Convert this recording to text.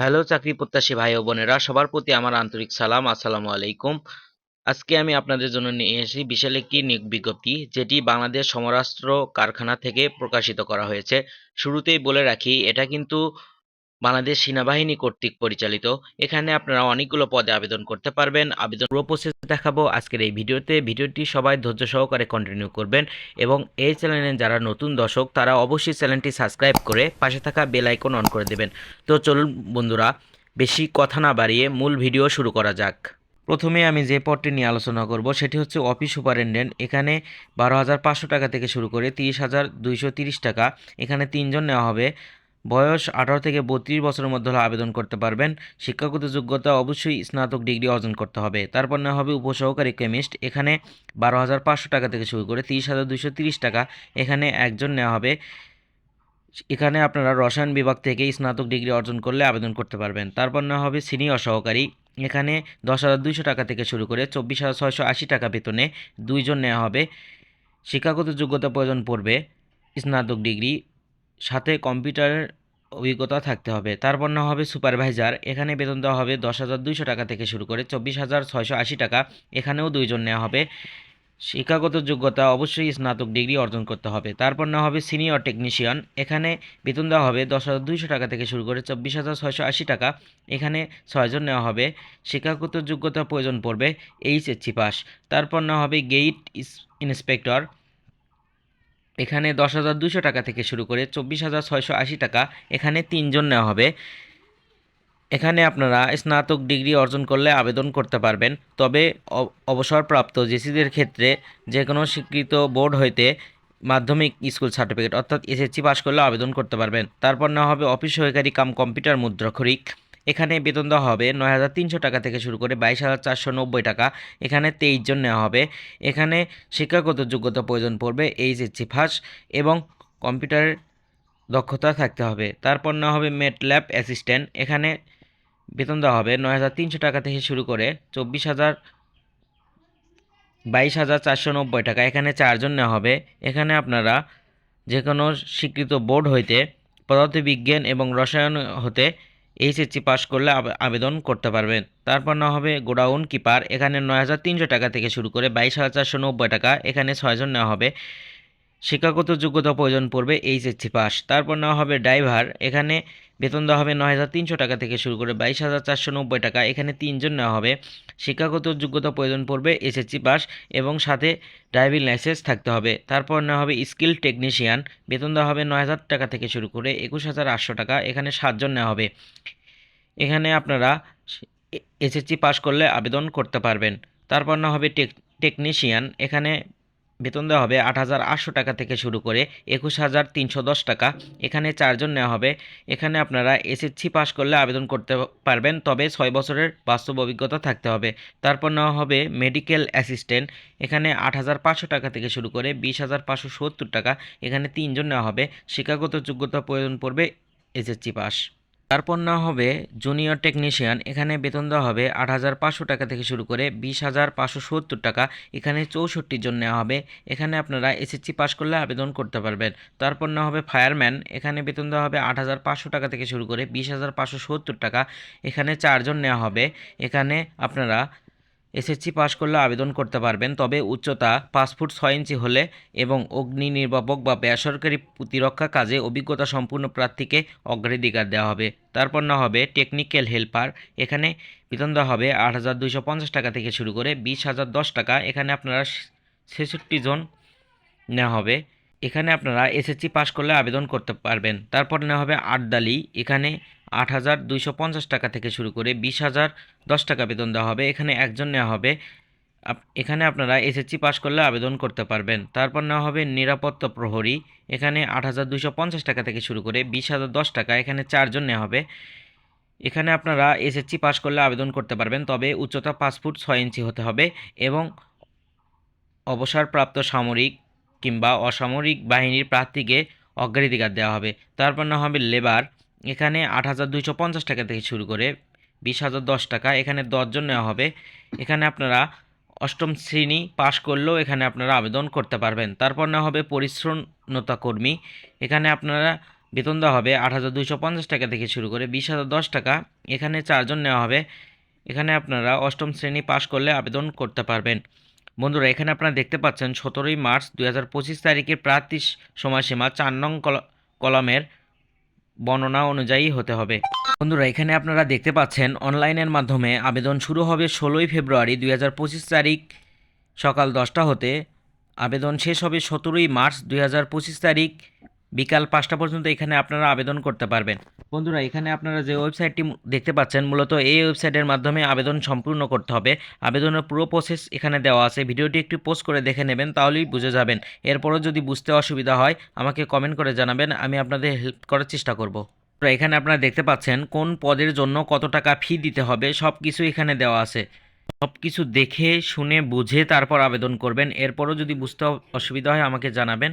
Hello চাকরি প্রত্যাশী ভাই ও বোনেরা, সবার প্রতি আমার আন্তরিক সালাম, আসসালামু আলাইকুম। আজকে আমি আপনাদের জন্য নিয়ে এসেছি বিশাল একটি নিয়োগ বিজ্ঞপ্তি, যেটি বাংলাদেশ সমরাষ্ট্র কারখানা থেকে প্রকাশিত করা হয়েছে। শুরুতেই বলে রাখি, এটা কিন্তু বাংলাদেশ সেনাবাহিনী কর্তৃক পরিচালিত। এখানে আপনারা অনেকগুলো পদে আবেদন করতে পারবেন। আবেদন পুরো প্রসেস দেখাবো আজকের এই ভিডিওতে। ভিডিওটি সবাই ধৈর্য সহকারে কন্টিনিউ করবেন এবং এই চ্যানেলে যারা নতুন দর্শক, তারা অবশ্যই চ্যানেলটি সাবস্ক্রাইব করে পাশে থাকা বেল আইকন অন করে দেবেন। তো চলুন বন্ধুরা, বেশি কথা না বাড়িয়ে মূল ভিডিও শুরু করা যাক। প্রথমে আমি যে পদটি নিয়ে আলোচনা করব, সেটি হচ্ছে অফিস সুপারিনটেন্ডেন্ট এখানে বারো হাজার পাঁচশো টাকা থেকে শুরু করে তিরিশ হাজার দুইশো তিরিশ টাকা। এখানে তিনজন নেওয়া হবে। বয়স আঠারো থেকে বত্রিশ বছরের মধ্যে হলে আবেদন করতে পারবেন। শিক্ষাগত যোগ্যতা অবশ্যই স্নাতক ডিগ্রি অর্জন করতে হবে। তারপর নেওয়া হবে উপসহকারী কেমিস্ট। এখানে বারো হাজার পাঁচশো টাকা থেকে শুরু করে তিরিশ হাজার দুশো তিরিশ টাকা এখানে একজন নেওয়া হবে। এখানে আপনারা রসায়ন বিভাগ থেকে স্নাতক ডিগ্রি অর্জন করলে আবেদন করতে পারবেন। তারপর নেওয়া হবে সিনিয়র সহকারী। এখানে দশ হাজার দুইশো টাকা থেকে শুরু করে চব্বিশ হাজার ছয়শো আশি টাকা বেতনে দুইজন নেওয়া হবে। শিক্ষাগত যোগ্যতা প্রয়োজন পড়বে স্নাতক ডিগ্রি। সাথে কম্পিউটারের অভিজ্ঞতা থাকতে হবে। তারপর না হবে সুপারভাইজার। এখানে বেতন দেওয়া হবে দশ হাজার দুইশো টাকা থেকে শুরু করে চব্বিশ হাজার ছয়শো আশি টাকা। এখানেও দুইজন নেওয়া হবে। শিক্ষাগত যোগ্যতা অবশ্যই স্নাতক ডিগ্রি অর্জন করতে হবে। তারপর না হবে সিনিয়র টেকনিশিয়ান। এখানে বেতন দেওয়া হবে দশ হাজার দুইশো টাকা থেকে শুরু করে চব্বিশ হাজার ছয়শো আশি টাকা। এখানে ছয়জন নেওয়া হবে। শিক্ষাগত যোগ্যতা প্রয়োজন পড়বে, এইচএসসি পাস। তারপর না হবে গেইট ইন্সপেক্টর। এখানে দশ হাজার দুশো টাকা থেকে শুরু করে চব্বিশ হাজার ছয়শো আশি টাকা এখানে তিনজন নেওয়া হবে। এখানে আপনারা স্নাতক ডিগ্রি অর্জন করলে আবেদন করতে পারবেন। তবে অবসরপ্রাপ্ত জেসিদের ক্ষেত্রে যে কোনো স্বীকৃত বোর্ড হইতে মাধ্যমিক স্কুল সার্টিফিকেট অর্থাৎ এসএসসি পাস করলে আবেদন করতে পারবেন। তারপর নেওয়া হবে অফিস সহকারী কাম কম্পিউটার মুদ্রাক্ষরিক এখানে বেতন দেওয়া হবে নয় হাজার তিনশো টাকা থেকে শুরু করে বাইশ হাজার চারশো নব্বই টাকা। এখানে তেইশ জন নেওয়া হবে। এখানে শিক্ষাগত যোগ্যতা প্রয়োজন পড়বে এইচএসসি ফার্স্ট এবং কম্পিউটারের দক্ষতা থাকতে হবে। তারপর নেওয়া হবে মেট ল্যাব অ্যাসিস্ট্যান্ট। এখানে বেতন দেওয়া হবে নয় হাজার তিনশো টাকা থেকে শুরু করে চব্বিশ হাজার বাইশ হাজার চারশো নব্বই টাকা। এখানে চারজন নেওয়া হবে। এখানে আপনারা যে কোনো স্বীকৃত বোর্ড হইতে পদার্থবিজ্ঞান এবং রসায়ন হতে এইচএসসি পাশ করলে আবে- আবেদন করতে পারবেন। তারপর না হবে গোডাউন কিপার। এখানে নয় হাজার তিনশো টাকা থেকে শুরু করে বাইশ হাজার চারশো নব্বই টাকা এখানে ছয়জন নেওয়া হবে। শিক্ষাগত যোগ্যতা প্রয়োজন পড়বে এইচএসসি পাস তারপর নেওয়া হবে ড্রাইভার এখানে বেতন দেওয়া হবে নয় হাজার তিনশো টাকা থেকে শুরু করে বাইশ হাজার চারশো নব্বই টাকা। এখানে তিনজন নেওয়া হবে। শিক্ষাগত যোগ্যতা প্রয়োজন পড়বে এসএসসি পাস এবং সাথে ড্রাইভিং লাইসেন্স থাকতে হবে। তারপর নেওয়া হবে স্কিল টেকনিশিয়ান বেতন দেওয়া হবে নয় হাজার টাকা থেকে শুরু করে একুশ হাজার আটশো টাকা। এখানে সাতজন নেওয়া হবে। এখানে আপনারা এসএসসি পাস করলে আবেদন করতে পারবেন। তারপর না হবে টেক টেকনিশিয়ান এখানে বেতন দেওয়া হবে আট হাজার আটশো টাকা থেকে শুরু করে একুশ হাজার তিনশো দশ টাকা। এখানে চারজন নেওয়া হবে। এখানে আপনারা এসএসসি পাস করলে আবেদন করতে পারবেন, তবে ছয় বছরের বাস্তব অভিজ্ঞতা থাকতে হবে। তারপর নেওয়া হবে মেডিকেল অ্যাসিস্ট্যান্ট। এখানে আট হাজার পাঁচশো টাকা থেকে শুরু করে বিশ হাজার পাঁচশো সত্তর টাকা। এখানে তিনজন নেওয়া হবে। শিক্ষাগত যোগ্যতা প্রয়োজন পড়বে এসএসসি পাস। তারপর না হবে জুনিয়র টেকনিশিয়ান এখানে বেতন দেওয়া হবে আট হাজার পাঁচশো টাকা থেকে শুরু করে বিশ হাজার পাঁচশো সত্তর টাকা, এখানে চৌষট্টি জন নেওয়া হবে। এখানে আপনারা এসএসসি পাস করলে আবেদন করতে পারবেন। তারপর না হবে ফায়ারম্যান এখানে বেতন দেওয়া হবে আট হাজার পাঁচশো টাকা থেকে শুরু করে বিশ হাজার পাঁচশো সত্তর টাকা, এখানে চারজন নেওয়া হবে। এখানে আপনারা এসএসসি পাশ করলে আবেদন করতে পারবেন, তবে উচ্চতা পাঁচ ফুট ছয় ইঞ্চি হলে এবং অগ্নি নির্বাপক বা বেসরকারি প্রতিরক্ষা কাজে অভিজ্ঞতা সম্পূর্ণ প্রার্থীকে অগ্রাধিকার দেওয়া হবে। তারপর না হবে টেকনিক্যাল হেল্পার। এখানে বেতন দেওয়া হবে আট হাজার দুইশো পঞ্চাশ টাকা থেকে শুরু করে বিশ হাজার দশ টাকা। এখানে আপনারা ছেষট্টি জন নেওয়া হবে। এখানে আপনারা এসএসসি পাশ করলে আবেদন করতে পারবেন। তারপর নেওয়া হবে আটদালি এখানে আট হাজার দুইশো পঞ্চাশ টাকা থেকে শুরু করে বিশ হাজার দশ টাকা বেতন দেওয়া হবে। এখানে একজন নেওয়া হবে। এখানে আপনারা এসএসসি পাস করলে আবেদন করতে পারবেন। তারপর নেওয়া হবে নিরাপত্তা প্রহরী। এখানে আট হাজার দুইশো পঞ্চাশ টাকা থেকে শুরু করে বিশ হাজার দশ টাকা। এখানে চারজন নেওয়া হবে। এখানে আপনারা এসএসসি পাস করলে আবেদন করতে পারবেন, তবে উচ্চতা পাঁচ ফুট ছয় ইঞ্চি হতে হবে এবং অবসরপ্রাপ্ত সামরিক কিংবা অসামরিক বাহিনীর প্রার্থীকে অগ্রাধিকার দেওয়া হবে। তারপর না হবে লেবার। এখানে আট হাজার দুইশো পঞ্চাশ টাকা থেকে শুরু করে বিশ হাজার দশ টাকা এখানে দশজন নেওয়া হবে। এখানে আপনারা অষ্টম শ্রেণি পাশ করলেও এখানে আপনারা আবেদন করতে পারবেন। তারপর নেওয়া হবে পরিচ্ছন্নতা কর্মী। এখানে আপনারা বেতন দেওয়া হবে আট হাজার দুইশো পঞ্চাশ টাকা থেকে শুরু করে বিশ হাজার দশ টাকা। এখানে চারজন নেওয়া হবে। এখানে আপনারা অষ্টম শ্রেণি পাশ করলে আবেদন করতে পারবেন। বন্ধুরা, এখানে আপনারা দেখতে পাচ্ছেন সতেরোই মার্চ দুই হাজার পঁচিশ তারিখের প্রার্থী সময়সীমা চার নং কল- কলমের বর্ণনা অনুযায়ী হতে হবে। বন্ধুরা, এখানে আপনারা দেখতে পাচ্ছেন, অনলাইনের মাধ্যমে আবেদন শুরু হবে ষোলোই ফেব্রুয়ারি দুই হাজার পঁচিশ তারিখ সকাল দশটা হতে। আবেদন শেষ হবে সতেরোই মার্চ দুই হাজার পঁচিশ তারিখ বিকাল পাঁচটা পর্যন্ত এখানে আপনারা আবেদন করতে পারবেন। বন্ধুরা, এখানে আপনারা যে ওয়েবসাইটটি দেখতে পাচ্ছেন, মূলত এই ওয়েবসাইটের মাধ্যমে আবেদন সম্পূর্ণ করতে হবে। আবেদনের পুরো প্রসেস এখানে দেওয়া আছে। ভিডিওটি একটু পোস্ট করে দেখে নেবেন, তাহলেই বুঝে যাবেন। এরপরও যদি বুঝতে অসুবিধা হয়, আমাকে কমেন্ট করে জানাবেন, আমি আপনাদের হেল্প করার চেষ্টা করব। এখানে আপনারা দেখতে পাচ্ছেন কোন পদের জন্য কত টাকা ফি দিতে হবে সব কিছু এখানে দেওয়া আছে। সব কিছু দেখে, শুনে, বুঝে তারপর আবেদন করবেন। এরপরও যদি বুঝতে অসুবিধা হয়, আমাকে জানাবেন।